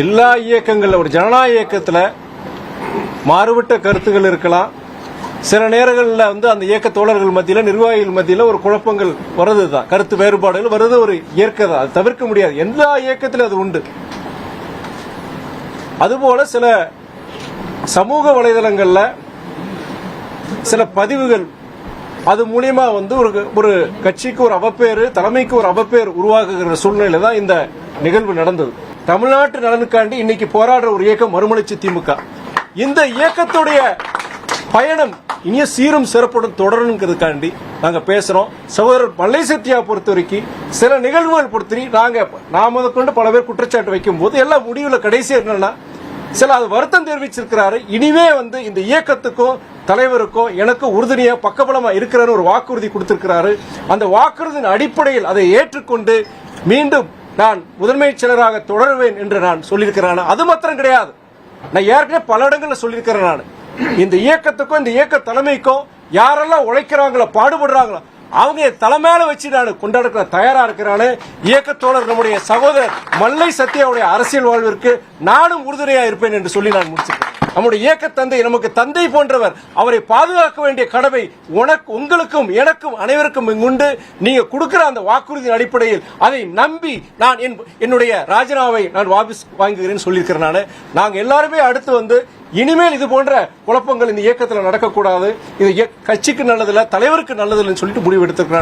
எல்லா இயக்கங்களில் ஒரு ஜனநாயக இயக்கத்தில் மாறுபட்ட கருத்துகள் இருக்கலாம். சில நேரங்களில் வந்து அந்த இயக்க தோழர்கள் மத்தியில் நிர்வாகிகள் மத்தியில் ஒரு குழப்பங்கள் வர்றது தான் கருத்து வேறுபாடுகள் வர்றது ஒரு இயற்கை தான். அது தவிர்க்க முடியாது. எல்லா இயக்கத்திலும் அது உண்டு. அதுபோல சில சமூக வலைதளங்களில் சில பதிவுகள் அது மூலியமா வந்து ஒரு ஒரு கட்சிக்கு ஒரு அவப்பேறு தலைமைக்கு ஒரு அவப்பேர் உருவாக்குகிற சூழ்நிலை தான் இந்த நிகழ்வு நடந்தது. தமிழ்நாட்டு நலனுக்காண்டி இன்னைக்கு போராடுற ஒரு இயக்கம் மறுமலர்ச்சி திமுக. இந்த இயக்கத்துடைய பயணம் இனிய சீரும் சிறப்புடன் தொடரணுங்கிறதுக்காண்டி நாங்கள் பேசுறோம். சகோதரர் மல்லை சத்யா பொறுத்த வரைக்கும் சில நிகழ்வுகள் பொறுத்த நாங்கள் நாம் முதற்கொண்டு பல பேர் குற்றச்சாட்டு வைக்கும் போது எல்லாம் முடிவில் கடைசி என்னன்னா சில அது வருத்தம் தெரிவிச்சிருக்கிறாரு. இனிமே வந்து இந்த இயக்கத்துக்கும் தலைவருக்கும் எனக்கும் உறுதுணையாக பக்கபலமாக இருக்கிறாரு ஒரு வாக்குறுதி கொடுத்திருக்கிறாரு. அந்த வாக்குறுதியின் அடிப்படையில் அதை ஏற்றுக்கொண்டு மீண்டும் நான் முதன்மைச் செயலராக தொடருவேன் என்று நான் சொல்லியிருக்கிறேன். அது மாத்திரம் கிடையாது. நான் ஏற்கனவே பல இடங்களில் சொல்லியிருக்கிறேன் நான். இந்த இயக்கத்துக்கும் இந்த இயக்க தலைமைக்கும் யாரெல்லாம் உழைக்கிறாங்களோ பாடுபடுறாங்களோ அவங்க தலைமையில வச்சு நான் கொண்டாடுக்க தயாரா இருக்கிறானு. இயக்கத்தோழர் நம்முடைய சகோதரர் மல்லை சத்யாவுடைய அரசியல் வாழ்விற்கு நானும் உறுதுணையா இருப்பேன் என்று சொல்லி நான் முடிச்சிருக்கேன் நம்முடைய இயக்க தந்தை நமக்கு தந்தை போன்றவர் அவரை பாதுகாக்க வேண்டிய கடமை உனக்கு உங்களுக்கும் எனக்கும் அனைவருக்கும் உண்டு நீங்க கொடுக்கிற அந்த வாக்குறுதியின் அடிப்படையில் அதை நம்பி நான் என் என்னுடைய ராஜினாவை நான் வாபிஸ் வாங்குகிறேன்னு சொல்லியிருக்கிறேன் நான். நாங்கள் எல்லாருமே அடுத்து வந்து இனிமேல் இது போன்ற குழப்பங்கள் இந்த இயக்கத்தில் நடக்கக்கூடாது. இது கட்சிக்கு நல்லதில்லை தலைவருக்கு நல்லதில்லைன்னு சொல்லிட்டு முடிவு எடுத்திருக்கிறாங்க